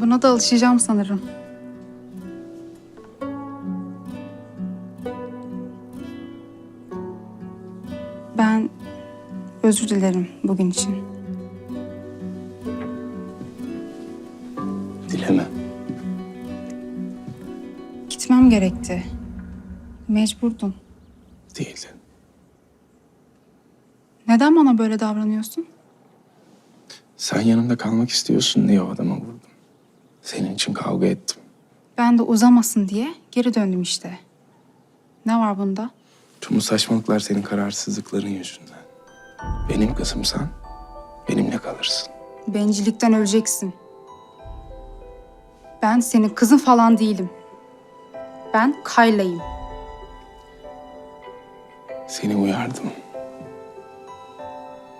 Buna da alışacağım sanırım. Ben özür dilerim bugün için. Dileme. Gitmem gerekti. Mecburdum. Değildi. Neden bana böyle davranıyorsun? Sen yanımda kalmak istiyorsun diye o adama vurdum. Senin için kavga ettim. Ben de uzamasın diye geri döndüm işte. Ne var bunda? Tüm bu saçmalıklar senin kararsızlıkların yüzünden. Benim kızımsan benimle kalırsın. Bencillikten öleceksin. Ben senin kızın falan değilim. Ben Kayla'yım. Seni uyardım.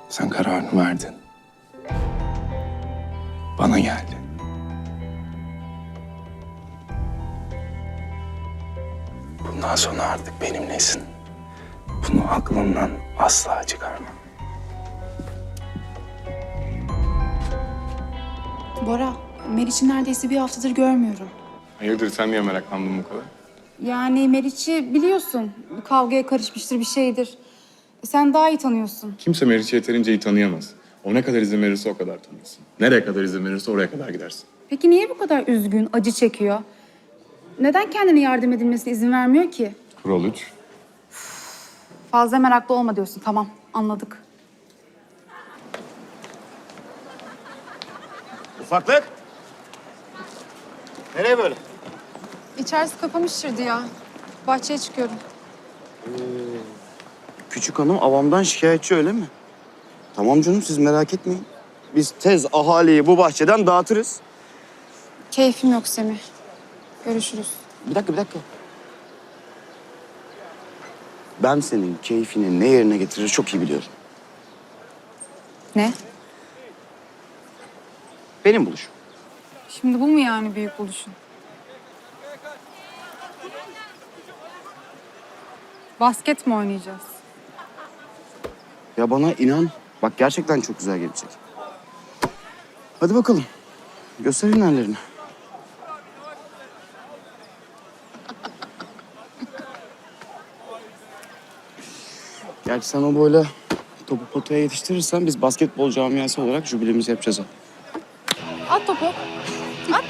Sen kararını verdin. Bana geldi. Bundan sonra artık benimlesin. Bunu aklından asla çıkarma. Bora, Meriç'i neredeyse bir haftadır görmüyorum. Hayırdır sen niye meraklandın bu kadar? Yani Meriç'i biliyorsun. Bir kavgaya karışmıştır bir şeydir. Sen daha iyi tanıyorsun. Kimse Meriç'i yeterince iyi tanıyamaz. O ne kadar izin verirse o kadar tanırsın. Nereye kadar izin verirse oraya kadar gidersin. Peki niye bu kadar üzgün, acı çekiyor? Neden kendine yardım edilmesine izin vermiyor ki? Kural 3. Fazla meraklı olma diyorsun. Tamam, anladık. Ufaklık. Nereye böyle? İçerisi kapamıştır ya. Bahçeye çıkıyorum. Küçük hanım avamdan şikayetçi öyle mi? Tamam canım siz merak etmeyin. Biz tez ahaliyi bu bahçeden dağıtırız. Keyfim yok Semih. Görüşürüz. Bir dakika bir dakika. Ben senin keyfini ne yerine getirir çok iyi biliyorum. Ne? Benim buluşum. Şimdi bu mu yani büyük buluşun? Basket mi oynayacağız? Ya bana inan. Bak gerçekten çok güzel gelecek. Hadi bakalım. Göster hünerlerini. Gerçi sen o boyla topu potaya yetiştirirsen biz basketbol camiası olarak jübilemizi yapacağız. At topu. At.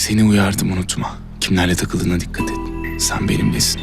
Seni uyardım unutma. Kimlerle takıldığına dikkat et. Sen benimlesin.